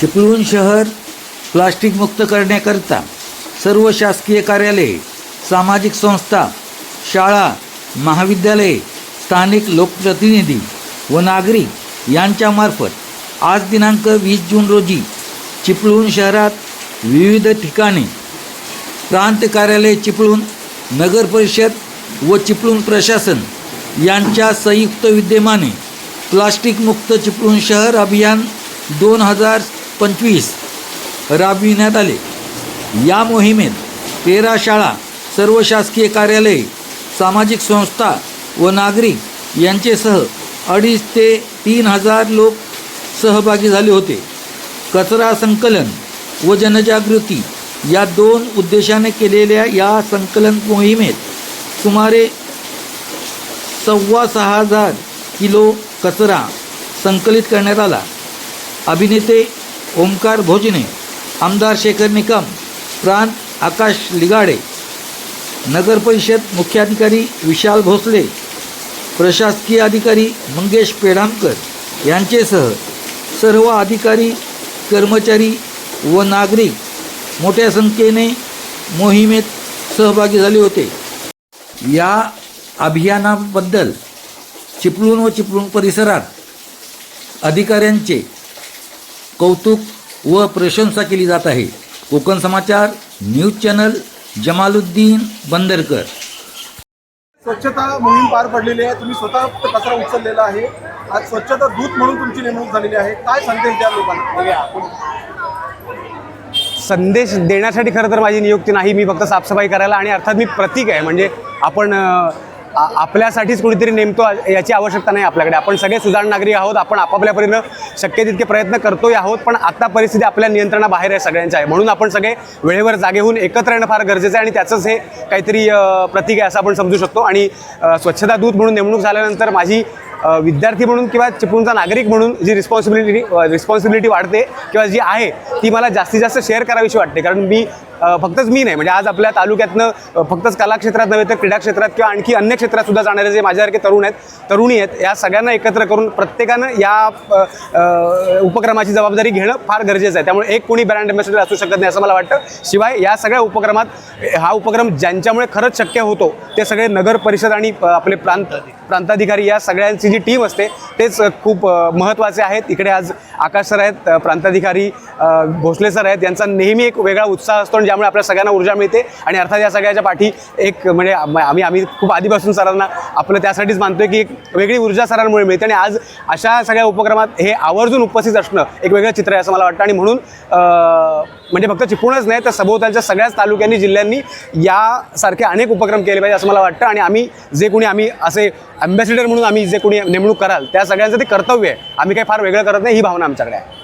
चिपळूण शहर प्लास्टिक मुक्त करण्याकरता सर्व शासकीय कार्यालये सामाजिक संस्था शाळा महाविद्यालये स्थानिक लोकप्रतिनिधी व नागरिक यांच्यामार्फत आज दिनांक वीस जून रोजी चिपळूण शहरात विविध ठिकाणी प्रांत कार्यालय चिपळूण नगरपरिषद व चिपळूण प्रशासन यांच्या संयुक्त विद्यमाने प्लास्टिकमुक्त चिपळूण शहर अभियान दोन हजार पंचवीस राबविण्यात आले. या मोहिमेत तेरा शाळा सर्व शासकीय कार्यालये सामाजिक संस्था व नागरिक यांचेसह अडीच ते तीन हजार लोक सहभागी झाले होते. कचरा संकलन व जनजागृती या दोन उद्देशाने केलेल्या या संकलन मोहिमेत सुमारे सव्वा सहा हजार किलो कचरा संकलित करण्यात आला. अभिनेते ओमकार भोजने आमदार शेखर निकम प्रांत आकाश लिगाडे नगर परिषद मुख्याधिकारी विशाल भोसले प्रशासकीय अधिकारी मंगेश पेडामकर यांचेसह सर्व अधिकारी कर्मचारी व नागरिक मोठ्या संख्येने मोहिमेत सहभागी झाले होते. या अभियानाबद्दल चिपळूण व चिपळूण परिसरात अधिकाऱ्यांचे कौतुक व प्रशंसा केली जात आहे. Konkan Samachar news channel Jamaluddin Bandarkar. स्वच्छता मोहीम पार पडलेली आहे. तुम्ही स्वतः कचरा उचललेला आहे. आज स्वच्छता दूत म्हणून तुमची नेमणूक झालेली आहे. काय संदेश द्या लोकांना? संदेश देण्यासाठी खरं तर माझी नियुक्ती नाही. मी फक्त साफसफाई करायला आणि अर्थात मी प्रतीक आहे. म्हणजे आपण आपल्यासाठीच कुणीतरी नेमतो याची आवश्यकता नाही आपल्याकडे. आपण सगळे सुजाण नागरिक आहोत आपण आपापल्या परीनं शक्य तितके प्रयत्न करतोय आहोत पण आता परिस्थिती आपल्या नियंत्रणाबाहेर आहे सगळ्यांच्या आहे. म्हणून आपण सगळे वेळेवर जागे होऊन एकत्र येणं फार गरजेचं आहे आणि त्याचंच हे काहीतरी प्रतीक आहे असं आपण समजू शकतो. आणि स्वच्छता दूत म्हणून नेमणूक झाल्यानंतर माझी विद्यार्थी म्हणून किंवा चिपळूणचा नागरिक म्हणून जी रिस्पॉन्सिबिलिटी रिस्पॉन्सिबिलिटी वाढते किंवा जी आहे ती मला जास्तीत जास्त शेअर करावीशी वाटते. कारण मी फक्तच मी नाही. म्हणजे आज आपल्या तालुक्यातनं फक्तच कलाक्षेत्रात नव्हे तर क्रीडा क्षेत्रात किंवा आणखी अन्य क्षेत्रात सुद्धा जाणारे जे माझ्यासारखे तरुण आहेत तरुणी आहेत या सगळ्यांना एकत्र करून प्रत्येकानं या उपक्रमाची जबाबदारी घेणं फार गरजेचं आहे. त्यामुळे एक कोणी ब्रँड अँबॅसेडर असू शकत नाही असं मला वाटतं. शिवाय या सगळ्या उपक्रमात हा उपक्रम ज्यांच्यामुळे खरंच शक्य होतो ते सगळे नगर परिषद आणि आपले प्रांत प्रांताधिकारी या सगळ्यांची जी टीम असते तेच खूप महत्त्वाचे आहेत. इकडे आज आकाश सर आहेत प्रांताधिकारी भोसले सर आहेत. यांचा नेहमी एक वेगळा उत्साह असतो आणि ज्यामुळे आपल्या सगळ्यांना ऊर्जा मिळते. आणि अर्थात या सगळ्याच्या पाठी एक म्हणजे आम्ही आम्ही खूप आधीपासून सरांना आपलं त्यासाठीच मानतोय की एक वेगळी ऊर्जा सरांमुळे मिळते. आणि आज अशा सगळ्या उपक्रमात हे आवर्जून उपस्थित असणं एक वेगळं चित्र आहे असं मला वाटतं. आणि म्हणून म्हणजे फक्त चिपळूणच नाही तर सभोवतालच्या सगळ्याच तालुक्यांनी जिल्ह्यांनी यासारखे अनेक उपक्रम केले पाहिजे असं मला वाटतं. आणि आम्ही जे कोणी आम्ही असे अँबॅसिडर म्हणून आम्ही जे कोणी नेमणूक कराल त्या सगळ्यांचं ते कर्तव्य आहे. आम्ही काही फार वेगळं करत नाही ही भावना आमच्याकडे आहे.